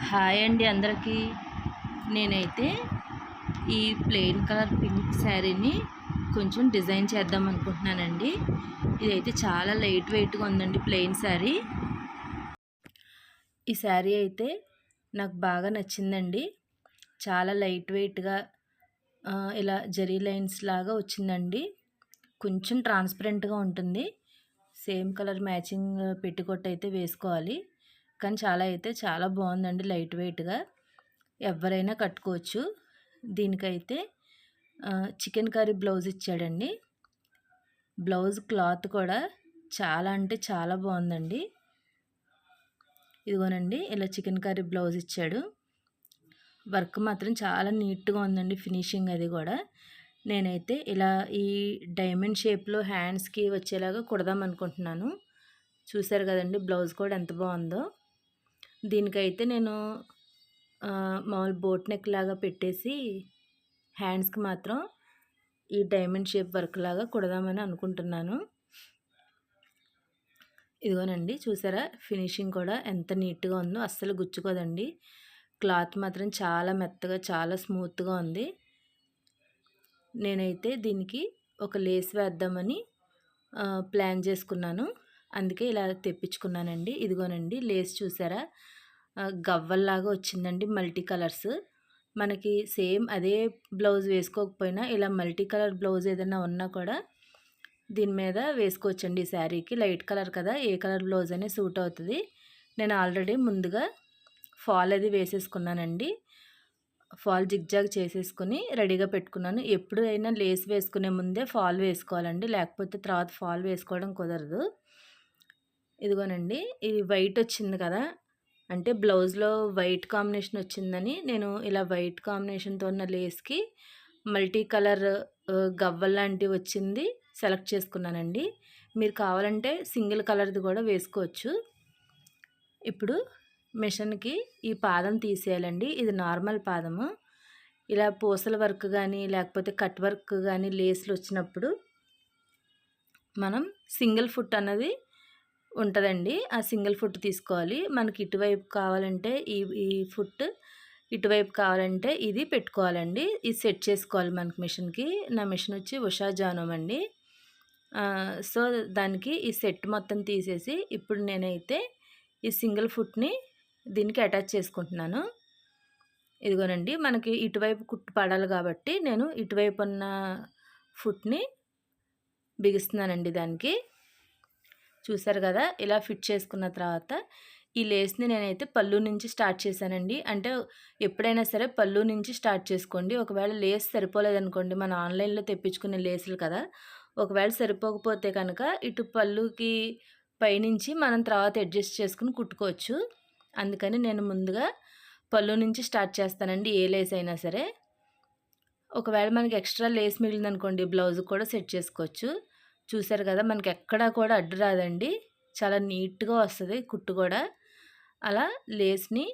Hi అండి అందరికీ. నేనైతే ఈ ప్లెయిన్ కలర్ పింక్ శారీని కొంచెం డిజైన్ చేద్దాం అనుకుంటున్నానండి. ఇదైతే చాలా లైట్ వెయిట్గా ఉందండి ప్లెయిన్ శారీ. ఈ శారీ అయితే నాకు బాగా నచ్చిందండి. చాలా లైట్ వెయిట్గా ఇలా జరీ లైన్స్ లాగా వచ్చిందండి. కొంచెం ట్రాన్స్పరెంట్గా ఉంటుంది. సేమ్ కలర్ మ్యాచింగ్ పెట్టికొట్టు అయితే వేసుకోవాలి. కానీ చాలా అయితే చాలా బాగుందండి లైట్ వెయిట్గా. ఎవరైనా కట్టుకోవచ్చు. దీనికైతే చికెన్ కర్రీ బ్లౌజ్ ఇచ్చాడండి. బ్లౌజ్ క్లాత్ కూడా చాలా అంటే చాలా బాగుందండి. ఇదిగోనండి ఇలా చికెన్ కర్రీ బ్లౌజ్ ఇచ్చాడు. వర్క్ మాత్రం చాలా నీట్గా ఉందండి ఫినిషింగ్ అది కూడా. నేనైతే ఇలా ఈ డైమండ్ షేప్లో హ్యాండ్స్కి వచ్చేలాగా కుడదాం అనుకుంటున్నాను. చూసారు కదండి బ్లౌజ్ కూడా ఎంత బాగుందో. దీనికైతే నేను మామూలు బోట్ నెక్ లాగా పెట్టేసి హ్యాండ్స్కి మాత్రం ఈ డైమండ్ షేప్ వర్క్ లాగా కుడదామని అనుకుంటున్నాను. ఇదిగోనండి చూసారా? ఫినిషింగ్ కూడా ఎంత నీట్గా ఉందో అస్సలు గుచ్చుకోదండి. క్లాత్ మాత్రం చాలా మెత్తగా చాలా స్మూత్గా ఉంది. నేనైతే దీనికి ఒక లేస్ వేద్దామని ప్లాన్ చేసుకున్నాను. అందుకే ఇలా తెప్పించుకున్నానండి. ఇదిగోనండి లేస్ చూసారా? గవ్వల్లాగా వచ్చిందండి మల్టీ కలర్స్. మనకి సేమ్ అదే బ్లౌజ్ వేసుకోకపోయినా ఇలా మల్టీ కలర్ బ్లౌజ్ ఏదైనా ఉన్నా కూడా దీని మీద వేసుకోవచ్చండి ఈ శారీకి. లైట్ కలర్ కదా ఏ కలర్ బ్లౌజ్ అనే సూట్ అవుతుంది. నేను ఆల్రెడీ ముందుగా ఫాల్ అది వేసేసుకున్నానండి. ఫాల్ జిగ్జాగ్ చేసేసుకుని రెడీగా పెట్టుకున్నాను. ఎప్పుడైనా లేస్ వేసుకునే ముందే ఫాల్ వేసుకోవాలండి లేకపోతే తర్వాత ఫాల్ వేసుకోవడం కుదరదు. ఇదిగోనండి ఇది వైట్ వచ్చింది కదా అంటే బ్లౌజ్లో వైట్ కాంబినేషన్ వచ్చిందని నేను ఇలా వైట్ కాంబినేషన్తో ఉన్న లేస్కి మల్టీ కలర్ గవ్వల్ లాంటివి వచ్చింది సెలెక్ట్ చేసుకున్నానండి. మీరు కావాలంటే సింగిల్ కలర్ది కూడా వేసుకోవచ్చు. ఇప్పుడు మిషన్కి ఈ పాదం తీసేయాలండి. ఇది నార్మల్ పాదము. ఇలా పూసల వర్క్ కానీ లేకపోతే కట్ వర్క్ కానీ లేస్లు వచ్చినప్పుడు మనం సింగిల్ ఫుట్ అన్నది ఉంటుందండి. ఆ సింగిల్ ఫుట్ తీసుకోవాలి. మనకి ఇటువైపు కావాలంటే ఈ ఈ ఫుట్ ఇటువైపు కావాలంటే ఇది పెట్టుకోవాలండి. ఇది సెట్ చేసుకోవాలి మనకి మిషన్కి. నా మిషన్ వచ్చి ఉషా జానం అండి. సో దానికి ఈ సెట్ మొత్తం తీసేసి ఇప్పుడు నేనైతే ఈ సింగిల్ ఫుట్ని దీనికి అటాచ్ చేసుకుంటున్నాను. ఇదిగోనండి మనకి ఇటువైపు కుట్టు పడాలి కాబట్టి నేను ఇటువైపు ఉన్న ఫుట్ని బిగిస్తున్నానండి దానికి. చూసారు కదా? ఇలా ఫిట్ చేసుకున్న తర్వాత ఈ లేస్ని నేనైతే పళ్ళు నుంచి స్టార్ట్ చేశానండి. అంటే ఎప్పుడైనా సరే పళ్ళు నుంచి స్టార్ట్ చేసుకోండి. ఒకవేళ లేస్ సరిపోలేదనుకోండి మన ఆన్లైన్లో తెప్పించుకునే లేసులు కదా? ఒకవేళ సరిపోకపోతే కనుక ఇటు పళ్ళుకి పైనుంచి మనం తర్వాత అడ్జస్ట్ చేసుకుని కుట్టుకోవచ్చు. అందుకని నేను ముందుగా పళ్ళు నుంచి స్టార్ట్ చేస్తానండి ఏ లేస్ అయినా సరే. ఒకవేళ మనకి ఎక్స్ట్రా లేస్ మిగిలిందనుకోండి బ్లౌజ్ కూడా సెట్ చేసుకోవచ్చు. చూసారు కదా! మనకి ఎక్కడా కూడా అడ్డు రాదండి. చాలా నీట్గా వస్తుంది కుట్టు కూడా. అలా లేస్ని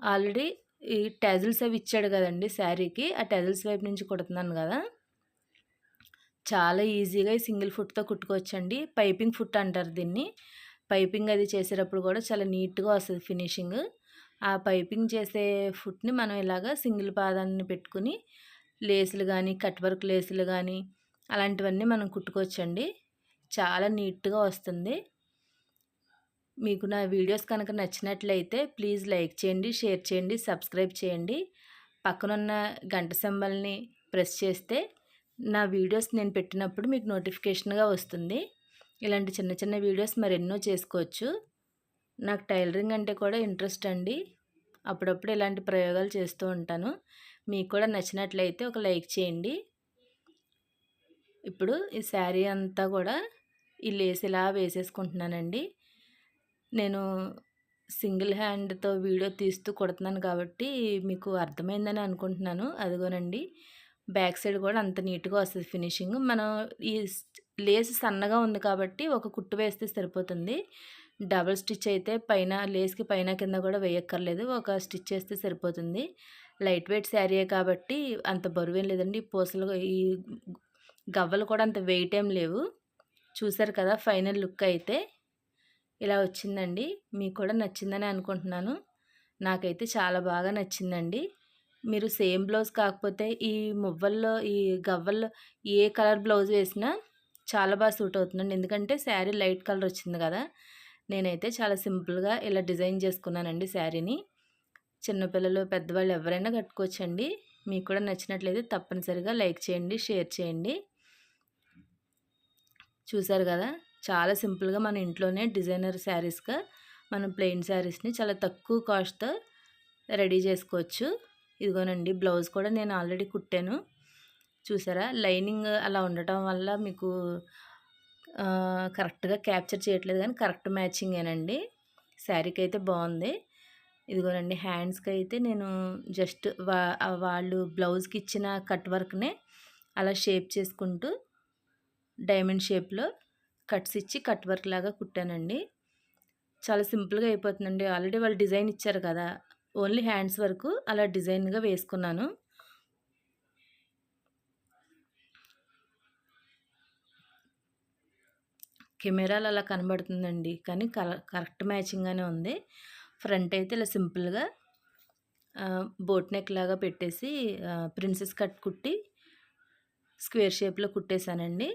ఆల్రెడీ ఈ టెజల్స్ అవి ఇచ్చాడు కదండి శారీకి. ఆ టెజల్స్ వైపు నుంచి కుడుతున్నాను కదా! చాలా ఈజీగా ఈ సింగిల్ ఫుట్తో కుట్టుకోవచ్చండి. పైపింగ్ ఫుట్ అంటారు దీన్ని. పైపింగ్ అది చేసేటప్పుడు కూడా చాలా నీట్గా వస్తుంది ఫినిషింగ్. ఆ పైపింగ్ చేసే ఫుట్ని మనం ఇలాగా సింగిల్ పాదాన్ని పెట్టుకుని లేసులు కానీ కట్ వర్క్ లేసులు కానీ అలాంటివన్నీ మనం కుట్టుకోవచ్చండి. చాలా నీట్గా వస్తుంది. మీకు నా వీడియోస్ కనుక నచ్చినట్లయితే ప్లీజ్ లైక్ చేయండి షేర్ చేయండి సబ్స్క్రైబ్ చేయండి. పక్కనున్న గంట సింబల్ని ప్రెస్ చేస్తే నా వీడియోస్ నేను పెట్టినప్పుడు మీకు నోటిఫికేషన్గా వస్తుంది. ఇలాంటి చిన్న చిన్న వీడియోస్ మరెన్నో చేసుకోవచ్చు. నాకు టైలరింగ్ అంటే కూడా ఇంట్రెస్ట్ అండి. అప్పుడప్పుడు ఇలాంటి ప్రయోగాలు చేస్తూ ఉంటాను. మీకు కూడా నచ్చినట్లయితే ఒక లైక్ చేయండి. ఇప్పుడు ఈ శారీ అంతా కూడా ఈ లేస్ ఇలా వేసేసుకుంటున్నానండి. నేను సింగిల్ హ్యాండ్తో వీడియో తీస్తూ కొడుతున్నాను కాబట్టి మీకు అర్థమైందని అనుకుంటున్నాను. అదిగోనండి బ్యాక్ సైడ్ కూడా అంత నీట్గా వస్తుంది ఫినిషింగ్. మనం ఈ లేస్ సన్నగా ఉంది కాబట్టి ఒక కుట్టు వేస్తే సరిపోతుంది. డబల్ స్టిచ్ అయితే పైన లేస్కి పైన కింద కూడా వేయక్కర్లేదు. ఒక స్టిచ్ వేస్తే సరిపోతుంది. లైట్ వెయిట్ శారీయే కాబట్టి అంత బరువేం లేదండి. పూసలు ఈ గవ్వలు కూడా అంత వెయిట్ ఏం లేవు. చూసారు కదా ఫైనల్ లుక్ అయితే. ఇలా వచ్చిందండి. మీకు కూడా నచ్చిందని అనుకుంటున్నాను. నాకైతే చాలా బాగా నచ్చిందండి. మీరు సేమ్ బ్లౌజ్ కాకపోతే ఈ మువ్వల్లో ఈ గవ్వల్లో ఏ కలర్ బ్లౌజ్ వేసినా చాలా బాగా సూట్ అవుతుందండి. ఎందుకంటే శారీ లైట్ కలర్ వచ్చింది కదా. నేనైతే చాలా సింపుల్గా ఇలా డిజైన్ చేసుకున్నానండి శారీని చిన్నపిల్లలు పెద్దవాళ్ళు ఎవరైనా కట్టుకోవచ్చండి. మీకు కూడా నచ్చినట్లయితే తప్పనిసరిగా లైక్ చేయండి షేర్ చేయండి. చూసారు కదా! చాలా సింపుల్గా మన ఇంట్లోనే డిజైనర్ శారీస్గా మనం ప్లెయిన్ శారీస్ని చాలా తక్కువ కాస్ట్తో రెడీ చేసుకోవచ్చు. ఇదిగోనండి బ్లౌజ్ కూడా నేను ఆల్రెడీ కుట్టాను. చూసారా? లైనింగ్ అలా ఉండటం వల్ల మీకు కరెక్ట్గా క్యాప్చర్ చేయట్లేదు కానీ కరెక్ట్ మ్యాచింగేనండి. శారీకి అయితే బాగుంది ఇదిగోనండి హ్యాండ్స్కి అయితే నేను జస్ట్ వా వాళ్ళు బ్లౌజ్కి ఇచ్చిన కట్ వర్క్నే అలా షేప్ చేసుకుంటూ డైమండ్ షేప్లో కట్స్ ఇచ్చి కట్ వర్క్ లాగా కుట్టానండి. చాలా సింపుల్గా అయిపోతుందండి. ఆల్రెడీ వాళ్ళు డిజైన్ ఇచ్చారు కదా. ఓన్లీ హ్యాండ్స్ వరకు అలా డిజైన్గా వేసుకున్నాను. కెమెరాలు అలా కనబడుతుందండి. కానీ కలర్ కరెక్ట్ మ్యాచింగ్గానే ఉంది. ఫ్రంట్ అయితే ఇలా సింపుల్గా బోట్ నెక్ లాగా పెట్టేసి ప్రిన్సెస్ కట్ కుట్టి స్క్వేర్ షేప్లో కుట్టేశానండి.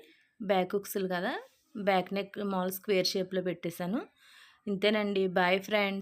బ్యాక్ హుక్స్లు కదా? బ్యాక్ నెక్ మాల్ స్క్వేర్ షేప్లో పెట్టేశాను. ఇంతేనండి. Bye friends.